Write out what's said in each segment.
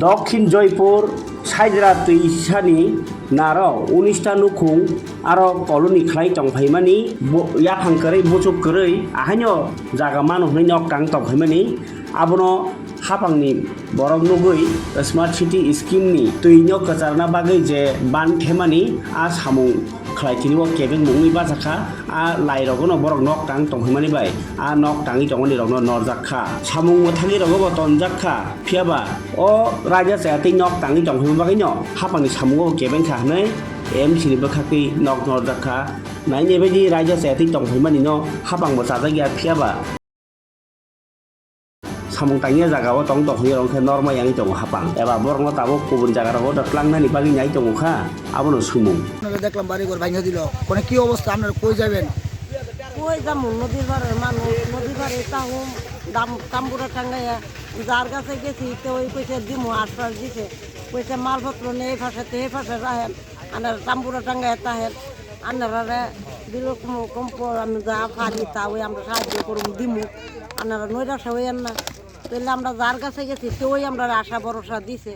দক্ষিণ জয়পুর সাইজরা ইসানি নার উনিশটা নুখুং আর কলোনি খাই টংফাইমানি ইয়াফাং কरै বচুক কरै আহাইনো জাগা মানুষনি নকাং টংফাইমানি আবনো হাফাংনি বরক নুগুই, স্মার্ট সিটি স্কিমনি তৈন্য কচারনা বাগৈ যে বান থেমানি আ সামুং khlaitini o keben mungni basakha a lai rok no borok nok tang tongmani bai a nok tangi tongmani rok no norjakha samung mo thangi rok bo tonjakha phiaba o raja sa ti nok tangi tongmani bai no hapani samung o keben kha nei em sini ba khaki nok norjakha nai ne bai raja sa ti tongmani no hapang bo sa ja phiaba samung tangya jaga o tong tong hoi rong khe norma yang tong hapang. Eba borong tabo kubun jaga ro datlang nani bagi nyai tong kha abono sumung? দেখলাম বাড়ি ঘর ভাঙা দিল মানে কি অবস্থা আপনারা কই যাবেন ওই যেমন নদীর পাড়ের মানুষ নদীর পাড়ে তাহুম দাম তাম্বুরা টাঙ্গাইয়া যার কাছে গেছি তো ওই কইছে দিমু আশ্বাস দিছে কইছে মালপত্র নেই এই পাশে তো এই রাহেন আনার তাম্বুরা টাঙ্গাইয়া তাহেন আনারা দিল কম পর আমি যা পারি তা ওই আমরা সাহায্য করুম দিমু আনারা নৈরাশা হইয়েন না তাহলে আমরা যার কাছে গেছি সেই আমরা আশা, ভরসা দিছে।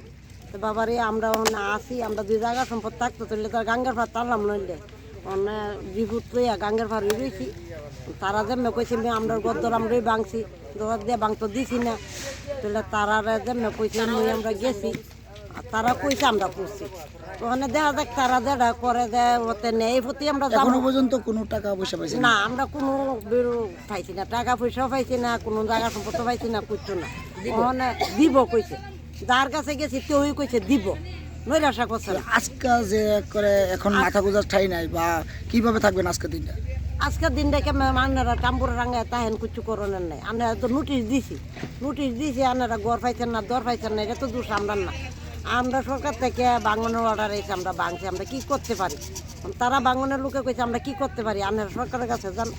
তো বাবারে, আমরা ওখানে আসি আমরা দুই জায়গা সম্পদ থাকতো, তাহলে তার গাঙ্গের ভাত তারলাম নইলে অন্য বিভূত লইয়া গাঙ্গের ভার রয়েছি তারা যেমন কইছে আমরা গদ্দর, আমরাই বাংছি দিয়ে বাংতো দিছি না। তাহলে তারা যেমন কইছে আমরা গেছি। তারা কইছে আমরা করছি। ওখানে দেখা যাক তারা যেটা করে দেয় ওতে নেই প্রতি আমরা এখনও পর্যন্ত কোনো টাকা পয়সা পাইছেন না? আমরা কোনো বেরো পাইছি না টাকা পয়সাও পাইছি না কোনো জায়গা সম্পত্তি পাইছি না করছ না। ওখানে দিব কইছে। যার কাছে গেছি তেই কইছে দিব। নৈরাশা করছে না। আজকে যে করে এখন মাথা গোজার ঠাই নাই বা কীভাবে থাকবেন আজকের দিনটা আজকের দিনটাকে আপনারা টাম্বুর রাঙ্গায় তাহেন কিছু করণের নাই। আপনারা তো নোটিশ দিছি। নোটিশ দিছি আপনারা গড় পাইছেন না দর পাইছেন না এটা তো দোষ আমরা না। আমরা সরকার থেকে বাঙনের অর্ডার এসে আমরা বাংছি আমরা কি করতে পারি? তারা বাঙনের লোকে কইছে আমরা কি করতে পারি? আপনারা সরকারের কাছে যান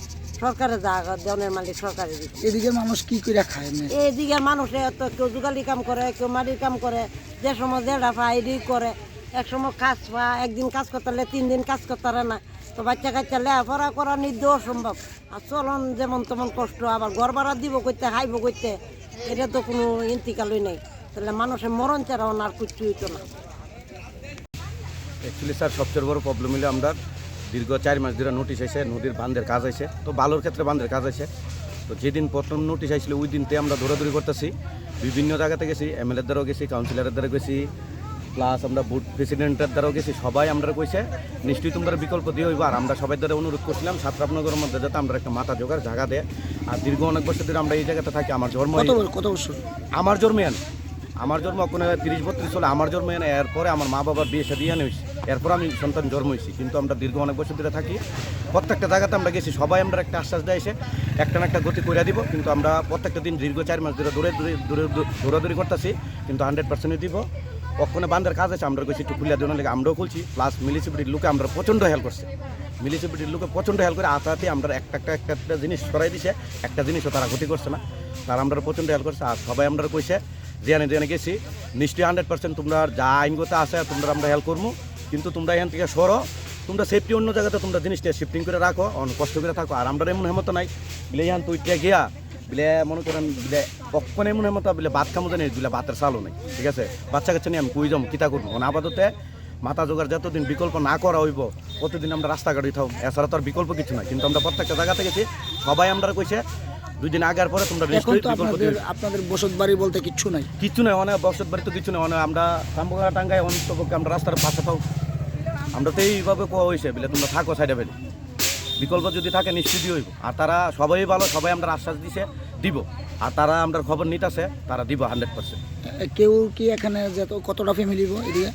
সরকারে যা দেওয়ানের মালিক সরকারে এদিকে মানুষ কি করে খায় না এইদিকে মানুষে তো কেউ যুগালি কাম করে কেউ মাটির কাম করে যে সময় যেটা পায় এডি করে এক সময় কাজ পা একদিন কাজ করতে হলে তিন দিন কাজ করতে পারে না। তো বাচ্চা কাচ্চা লেখাপড়া করা নির্দ অসম্ভব। আর চলন যেমন তেমন কষ্ট আবার ঘর ভাড়া দিব করতে খাইব করতে এটা তো কোনো ইন্তিকালই নেই। তাহলে মানুষের মরণ কিচ্ছু হইতো না। অ্যাকচুয়ালি স্যার সবচেয়ে বড় প্রবলেম হলো আমরা দীর্ঘ চার মাস ধরে নোটিশ এসে নদীর বান্ধের কাজ আছে তো বালুর ক্ষেত্রে বান্ধের কাজ আছে তো যেদিন প্রথম নোটিশ আসছিল ওই দিনতে আমরা দৌড়াদৌড়ি করতেছি। বিভিন্ন জায়গাতে গেছি এমএলএর দ্বারাও গেছি কাউন্সিলরের দ্বারা গেছি প্লাস আমরা বুথ প্রেসিডেন্টের দ্বারাও গেছি সবাই আমরা কইছে নিশ্চয়ই তোমরা বিকল্প দিয়ে হইব। আর আমরা সবাই দ্বারা অনুরোধ করছিলাম সাতরাপনগরের মধ্যে যাতে আমরা একটা মাথা জোগাড় জায়গা দেয়। আর দীর্ঘ অনেক বছর ধরে আমরা এই জায়গাতে থাকি আমার জন্ম কত বছর- কত বছর? আমার জন্মে আন আমার জন্ম কোনো তিরিশ বত্রিশ হলে আমার জন্ম এনে এরপরে আমার মা বাবার বিয়ে সাদি আনে হয়েছে এরপর আমি সন্তান জন্ম হয়েছি কিন্তু আমরা দীর্ঘ অনেক বছর ধরে থাকি। প্রত্যেকটা জায়গাতে আমরা গেছি, সবাই আমরা একটা আশ্বাস দেয় এসে, একটা না একটা গতি করে দিব, কিন্তু আমরা প্রত্যেকটা দিন দীর্ঘ চার মাস ধরে দূরে দূরে দূরে দৌড়াদৌড়ি করতেছি, কিন্তু হান্ড্রেড পার্সেন্ট দিব। ওখানে বান্ধার কাজ আছে, আমরা গেছি একটু খুলিয়া দেওয়ার লেগে আমরাও খুলছি প্লাস মিলিসিপিটির লোকে আমরা প্রচণ্ড হেল্প করছে। মিলিসিপিটির লোকে প্রচণ্ড হেল্প করে আতাতে আমরা একটা একটা একটা জিনিস সরাই দিছে, একটা জিনিসও তারা গতি করছে না। তারা আমরা প্রচণ্ড হেল্প করছে, আর সবাই আমরা কইছে যেখানে যেখানে গেছি। নিশ্চয়ই হান্ড্রেড পার্সেন্ট তোমরা যা আইনগত আছে তোমরা আমরা হেল্প করব কিন্তু তোমরা এখান থেকে সরো। তোমরা সেফটি অন্য জায়গাতে তোমরা জিনিসটা শিফটিং করে রাখো অনেক কষ্ট করে থাকো। আর আমরা এমন হেমত নাই। বিলে ইয়ান তুই গিয়া, বিলে মনে করেন বিলে কখন এমন হেমত, বিলে ভাত খামো জানি, বিলে ভাতের চালও নেই। ঠিক আছে? বাচ্চা কাচ্চা নিয়ে আমি কুই যাম, কিতা করব? আপাততে মাথা জোগাড় যতদিন বিকল্প না করা হইব, প্রতিদিন আমরা রাস্তাঘাট উঠাও এছাড়া তো আর বিকল্প কিছু নাই। কিন্তু আমরা প্রত্যেকটা জায়গাতে গেছি। সবাই আমরা কইছে দুই দিন আগের পরে তোমরা এখন তো আপনাদের আপনাদের বসত বাড়ি বলতে কিচ্ছু নাই। কিচ্ছু নয় অনেক বসত বাড়ি তো কিছু নাই অনেক আমরা তাম্বুগা টাঙ্গায় অন্তপক্ষে আমরা রাস্তার পাশে থাকো আমরা তো এইভাবে কোয়া হয়েছে বলে তোমরা থাকো সাইডে বেলে বিকল্প যদি থাকে নিশ্চিতই হইব। আর তারা সবাই ভালো সবাই আমরা আশ্বাস দিছে। দিব। আর তারা আমরা খবর নিতেছে তারা দিব হান্ড্রেড পার্সেন্ট কেউ কি এখানে যত কতটা ফ্যামিলি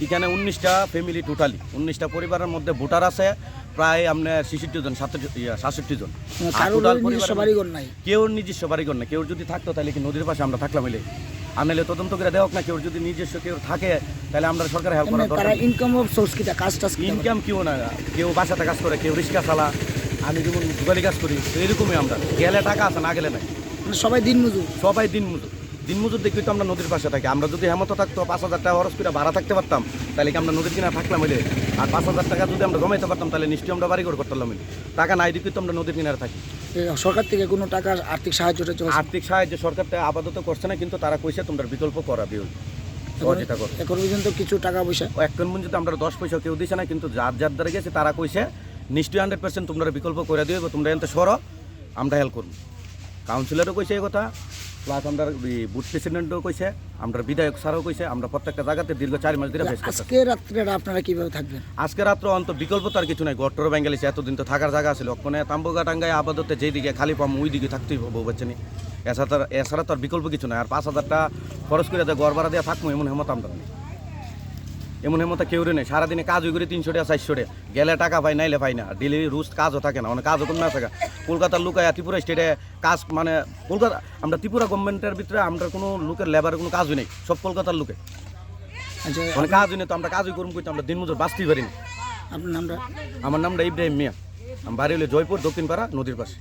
এখানে উনিশটা ফ্যামিলি টোটালি উনিশটা পরিবারের মধ্যে ভোটার আছে প্রায় আপনার ছেষট্টি জন সাতষট্টি জন। কারোর total নিজস্ব বাড়িঘর নাই? কেউ নিজস্ব বাড়িঘর না কেউ যদি থাকতো তাহলে কি নদীর পাশে আমরা থাকলাম এলে? আনলে তদন্ত করে দেওয়া না কেউ যদি নিজস্ব কেউ থাকে তাহলে আমরা সরকার হেল্প করা দরকার ইনকাম অফ সোর্স কিটা কাজ টাজ ইনকাম কেউ না কেউ বাসাতে কাজ করে কেউ রিক্সা চালা আমি যেমন দোকানি কাজ করি এরকমই আমরা। গেলে টাকা আছে না গেলে নাই। মানে সবাই দিন মজুর সবাই দিন মজুর দিন মজুর দেখি তো আমরা নদীর পাশে থাকি। আমরা যদি হেমত থাকতো পাঁচ হাজার টাকা খরচ করে ভাড়া থাকতে পারতাম। তাহলে কি আমরা নদীর কিনা থাকলাম হইলে? আর পাঁচ হাজার টাকা যদি আমরা জমাইতে পারতাম তাহলে নিশ্চয়ই আমরা বাড়ি করে করতাম হইলে। টাকা নাই দিকে তো আমরা নদীর কিনারে থাকি। সরকার থেকে কোনো টাকা আর্থিক সাহায্য আর্থিক সাহায্য সরকারটা আপাতত করছে না কিন্তু তারা কইছে তোমরা বিকল্প করাবে এখন পর্যন্ত কিছু টাকা পয়সা? এখন পর্যন্ত আমরা দশ পয়সা কেউ দিছে না কিন্তু যার যার দ্বারা গেছে তারা কইছে নিশ্চয়ই হান্ড্রেড পার্সেন্ট তোমরা বিকল্প করে দিবে তোমরা এনতে সরো আমরা হেল্প করব। কাউন্সিলরও কইছে এই কথা প্লাস আমরা বুথ প্রেসিডেন্টও কইছে আমরা বিধায়ক স্যারও কইছে আমরা প্রত্যেকটা জায়গাতে দীর্ঘ চার মাস ধরে ফেস করতেছি। আজকে রাত্রেটা আপনারা কীভাবে থাকবেন? আজকে রাত্র অন্ত বিকল্প তো আর কিছু নাই গট্টর বেঙ্গালিছে এতদিন তো থাকার জায়গা ছিল ওখানে তাম্বুগা টাঙ্গায় আপাতত যেদিকে খালি পাম ওই দিকে থাকতেই বউ বাচ্চানি এছাড়া তার এছাড়া তো আর বিকল্প কিছু নাই আর পাঁচ হাজারটা খরচ করে দেয় গড় ভাড়া দিয়ে থাকব এমন হেমত আমরা নেই। এমন হেমত কেউ রে নেই। সারাদিনে কাজ ওই করে তিনশো টাকা চারশো টাকা। গেলে টাকা পাই নাইলে পাই না। ডেলি রুজ কাজও থাকে না অনেক কাজও কম না থাকে। কলকাতার লোক আয়া ত্রিপুরা স্টেটে কাজ মানে কলকাতা আমরা ত্রিপুরা গভর্নমেন্টের ভিতরে আমরা কোনো লোকের লেবারের কোনো কাজই নেই সব কলকাতার লোকে। আচ্ছা মানে কাজই নেই তো আমরা কাজই করুন করতে আমরা দিন মজুর বাঁচতেই পারি না আপনার নামটা? আমার নামটা ইব্রাহিম মিয়া। আমার বাড়ি হলো জয়পুর দক্ষিণপাড়া নদীর পাশে।